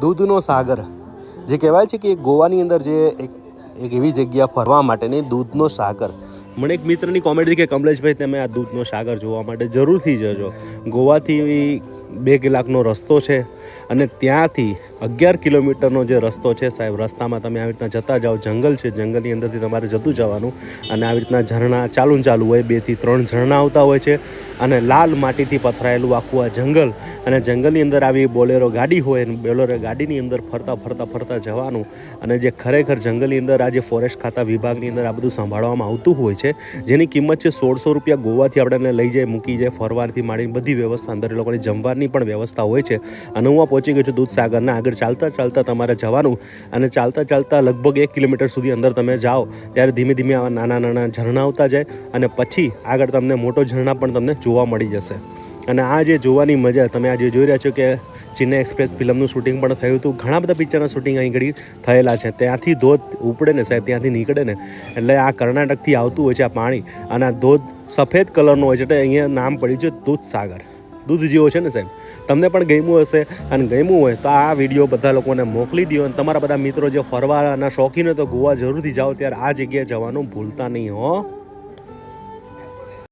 દૂધનો સાગર, જે કહેવાય છે કે ગોવાની અંદર જે એક એક એવી જગ્યા ફરવા માટેની દૂધનો સાગર. મને એક મિત્રની કોમેડી કે કમલેશભાઈ, તમે આ દૂધનો સાગર જોવા માટે જરૂરથી જજો. ગોવાથી બે કલાકનો રસ્તો છે. અને ત્યાંથી અગિયાર કિલોમીટરનો જે રસ્તો છે સાહેબ, રસ્તામાં તમે આવી રીતના જતા જાઓ. જંગલ છે, જંગલની અંદરથી તમારે જતું જવાનું અને આવી રીતના ઝરણા ચાલુ ચાલુ હોય, બેથી ત્રણ ઝરણા આવતા હોય છે અને લાલ માટીથી પથરાયેલું આખું આ જંગલ અને જંગલની અંદર આવી બોલેરો ગાડી હોય અને બોલેરો ગાડીની અંદર ફરતા ફરતા ફરતા જવાનું અને જે ખરેખર જંગલની અંદર આ જે ફોરેસ્ટ ખાતા વિભાગની અંદર આ બધું સંભાળવામાં આવતું હોય છે, જેની કિંમત છે સોળસો રૂપિયા ગોવાથી આપણને લઈ જાય મૂકી જાય ફરવાથી માંડીને બધી વ્યવસ્થા અંદર એ લોકોની જમવાની પણ વ્યવસ્થા હોય છે અને હું પહોંચી ગયો છું દૂધસાગરના આગળ ચાલતા ચાલતા તમારે જવાનું અને ચાલતા ચાલતા લગભગ એક કિલોમીટર સુધી અંદર તમે જાઓ. ત્યારે ધીમે ધીમે આવા નાના નાના ઝરણા આવતા જાય અને પછી આગળ તમને મોટો ઝરણા પણ તમને જોવા મળી જશે. અને આ જે જોવાની મજા, તમે આજે જોઈ રહ્યા છો કે ચેન્નઈ એક્સપ્રેસ ફિલ્મનું શૂટિંગ પણ થયું હતું. ઘણા બધા પિક્ચરના શૂટિંગ અહીં ઘડી થયેલા છે. ત્યાંથી ધોધ ઉપડે ને સાહેબ, ત્યાંથી નીકળે ને, એટલે આ કર્ણાટકથી આવતું હોય છે આ પાણી. અને આ ધોધ સફેદ કલરનું હોય છે, એટલે અહીંયા નામ પડ્યું છે દૂધસાગર. દૂધ જેવો છે ને સાહેબ? તમને પણ ગમ્યું હશે અને ગમ્યું હોય તો આ વીડિયો બધા લોકોને મોકલી દો અને તમારા બધા મિત્રો જે ફરવાના શોખીન તો ગોવા જરૂરથી જાઓ, ત્યારે આ જગ્યાએ જવાનું ભૂલતા નહીં, હો.